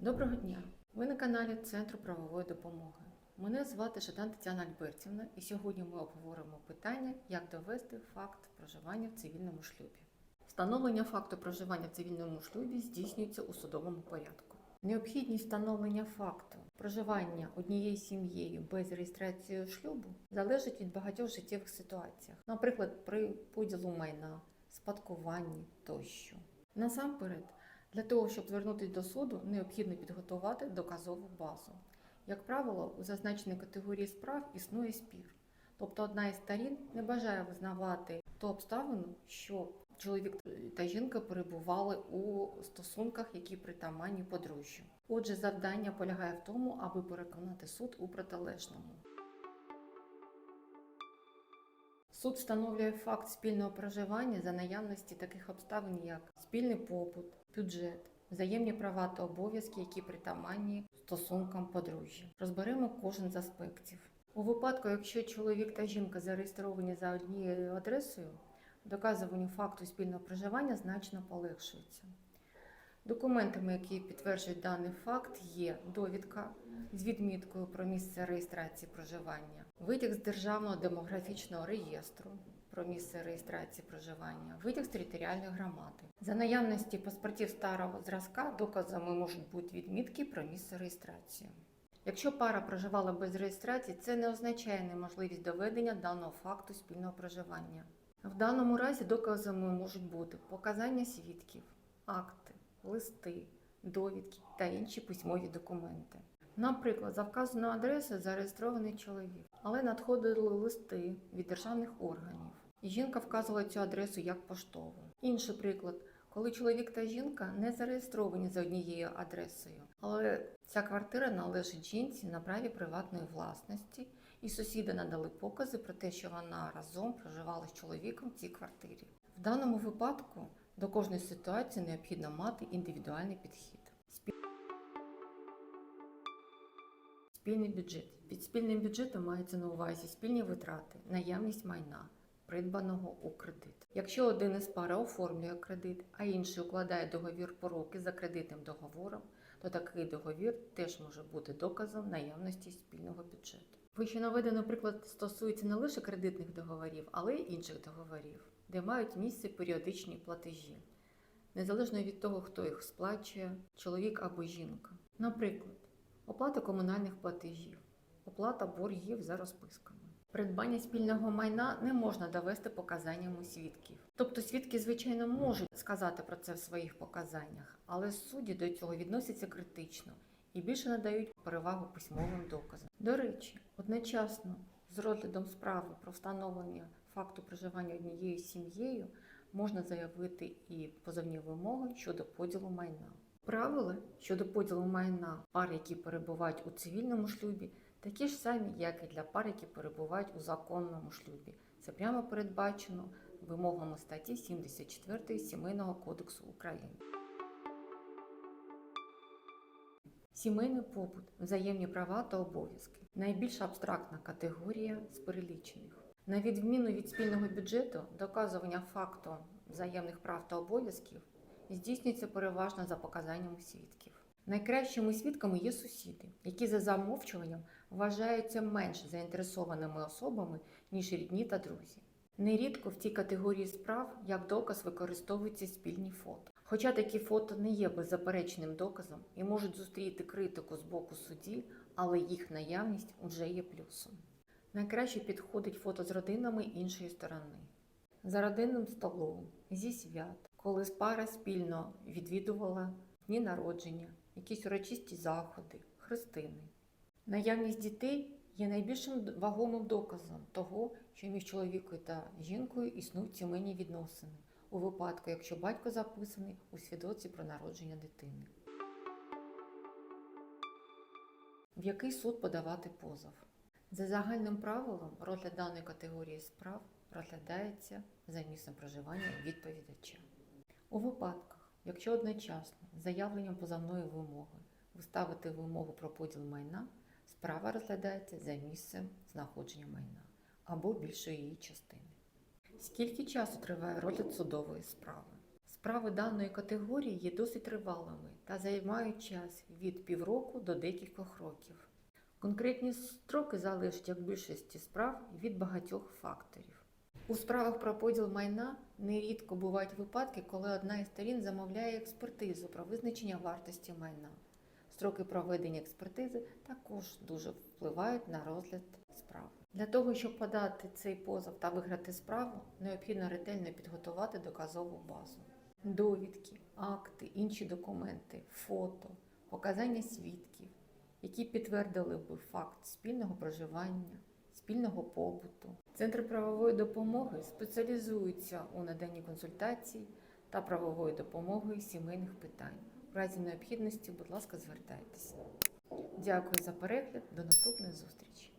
Доброго дня! Ви на каналі Центру правової допомоги. Мене звати Жадан Тетяна Альбертівна, і сьогодні ми обговоримо питання, як довести факт проживання в цивільному шлюбі. Встановлення факту проживання в цивільному шлюбі здійснюється у судовому порядку. Необхідність встановлення факту проживання однією сім'єю без реєстрації шлюбу залежить від багатьох життєвих ситуацій, наприклад, при поділу майна, спадкуванні тощо. Насамперед, для того, щоб звернутися до суду, необхідно підготувати доказову базу. Як правило, у зазначеній категорії справ існує спір. Тобто одна із сторін не бажає визнавати ту обставину, що чоловік та жінка перебували у стосунках, які притаманні подружжю. Отже, завдання полягає в тому, аби переконати суд у протилежному. Суд встановлює факт спільного проживання за наявності таких обставин, як спільний побут, бюджет, взаємні права та обов'язки, які притаманні стосункам подружжя. Розберемо кожен з аспектів. У випадку, якщо чоловік та жінка зареєстровані за однією адресою, доказуванню факту спільного проживання значно полегшується. Документами, які підтверджують даний факт, є довідка з відміткою про місце реєстрації проживання, витяг з Державного демографічного реєстру про місце реєстрації проживання, витяг з територіальної громади. За наявності паспортів старого зразка доказами можуть бути відмітки про місце реєстрації. Якщо пара проживала без реєстрації, це не означає неможливість доведення даного факту спільного проживання. В даному разі доказами можуть бути показання свідків, акти, листи, довідки та інші письмові документи. Наприклад, за вказаною адресою зареєстрований чоловік, але надходили листи від державних органів, і жінка вказувала цю адресу як поштову. Інший приклад, коли чоловік та жінка не зареєстровані за однією адресою, але ця квартира належить жінці на праві приватної власності, і сусіди надали покази про те, що вона разом проживала з чоловіком в цій квартирі. В даному випадку до кожної ситуації необхідно мати індивідуальний підхід. Спільний бюджет. Під спільним бюджетом мається на увазі спільні витрати, наявність майна, придбаного у кредит. Якщо один із пари оформлює кредит, а інший укладає договір поруки за кредитним договором, то такий договір теж може бути доказом наявності спільного бюджету. Вище наведений приклад стосується не лише кредитних договорів, але й інших договорів, де мають місце періодичні платежі, незалежно від того, хто їх сплачує, чоловік або жінка. Наприклад, оплата комунальних платежів, оплата боргів за розписками. Придбання спільного майна не можна довести показаннями свідків. Тобто свідки, звичайно, можуть сказати про це в своїх показаннях, але судді до цього відносяться критично і більше надають перевагу письмовим доказам. До речі, одночасно з розглядом справи про встановлення факту проживання однією сім'єю можна заявити і позовні вимоги щодо поділу майна. Правила щодо поділу майна пар, які перебувають у цивільному шлюбі, такі ж самі, як і для пар, які перебувають у законному шлюбі. Це прямо передбачено вимогами статті 74 Сімейного кодексу України. Сімейний побут, взаємні права та обов'язки найбільш абстрактна категорія з перелічених. На відміну від спільного бюджету, доказування факту взаємних прав та обов'язків здійснюється переважно за показаннями свідків. Найкращими свідками є сусіди, які за замовчуванням вважаються менш заінтересованими особами, ніж рідні та друзі. Нерідко в цій категорії справ як доказ використовуються спільні фото. Хоча такі фото не є беззаперечним доказом і можуть зустріти критику з боку судді, але їх наявність вже є плюсом. Найкраще підходить фото з родинами іншої сторони. За родинним столом, зі свят, коли пара спільно відвідувала дні народження, якісь урочисті заходи, хрестини. Наявність дітей є найбільшим вагомим доказом того, що між чоловіком та жінкою існують сімейні відносини у випадку, якщо батько записаний у свідоцтві про народження дитини. В який суд подавати позов? За загальним правилом, розгляд даної категорії справ розглядається за місцем проживання відповідача. У випадках, якщо одночасно з заявленням позовної вимоги виставити вимогу про поділ майна, справа розглядається за місцем знаходження майна або більшої її частини. Скільки часу триває розгляд судової справи? Справи даної категорії є досить тривалими та займають час від півроку до декількох років. Конкретні строки залежать, як більшості справ, від багатьох факторів. У справах про поділ майна нерідко бувають випадки, коли одна із сторін замовляє експертизу про визначення вартості майна. Строки проведення експертизи також дуже впливають на розгляд справи. Для того, щоб подати цей позов та виграти справу, необхідно ретельно підготувати доказову базу. Довідки, акти, інші документи, фото, показання свідків, які підтвердили би факт спільного проживання, спільного побуту. Центри правової допомоги спеціалізуються у наданні консультацій та правової допомоги сімейних питань. В разі необхідності, будь ласка, звертайтеся. Дякую за перегляд. До наступної зустрічі!